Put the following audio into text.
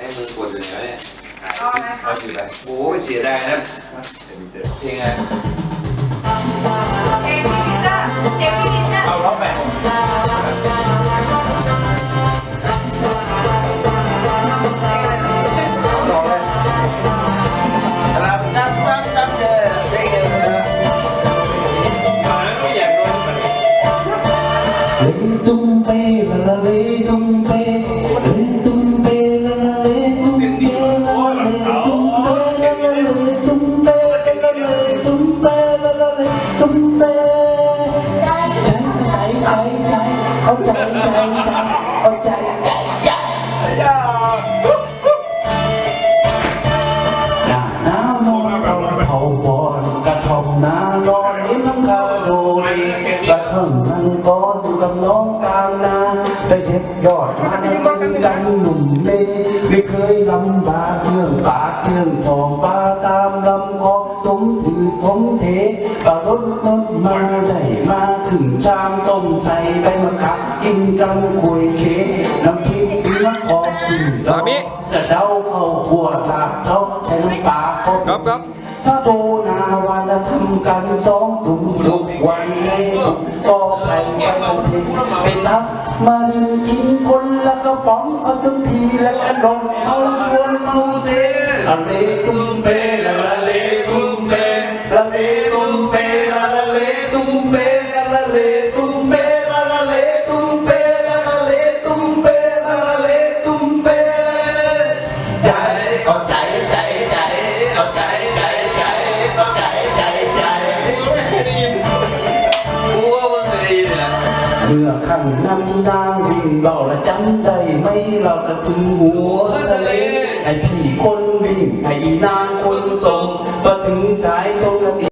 ให้มึงกดอยู่ไหนวะเนี่ยเอาไหมเอาสิไปโอ้ยเสียดายนะเพลงไงเพลงพี่นิต้าเพลงพี่นิต้าเอาร้องแบบร้อเลยครับตั้งตั้งตั้งเจอเพลงเดียวนะตอนนั้ la lê tung pe la la lê tung pe ใจใจใจใจเอาใจใจใจเอาใจใจใจหน้าหน้านอนเราเผาบอนกระท่อมนานอนนี่มันคาโดรีกระทั่งนั่งก้อนอยู่กับน้องกลางนาไปเด็ดยอดมันดังหนุ่มเมไม่เคยลำบากเรื่องปากเรื่องทองปลาตามลำคอตุ้ มถือทงเทปลารถรถมาได้มาถึงชามต้มใส่ไปมาขับกินกันคุยเคน้ำพริกน้ำคอถึงดอกสะเดาเข้าหัวลาบเท้าแทงปากก็ครับครับถ้าโตนาวันละทำกันสองถุงสุกวันในถุงก็ไปไปไปนับมันกินคนละกระป๋องเอาทุกทีและกระดองเอาชวนเอาเสียละเลตุ้มเปละละเลตุ้ม เปละเลตุ้มเปละละเลตุ้มเปละละเลตุ้มเปละละเลตุ้มเปละละเลตุ้มเปละละเลตุ้มเปใจเอาใจใจใจเอาใจใจใจเอาใจใจใจกูก็เพิ่งเคยได้ยินเลยนะเมื่อขันน้ำนางวิ่งเราละจำใจไม่เราจะถึงหัวทะเล ไอพี่คนวิ่งไออีนางคนส่งมาถึงกา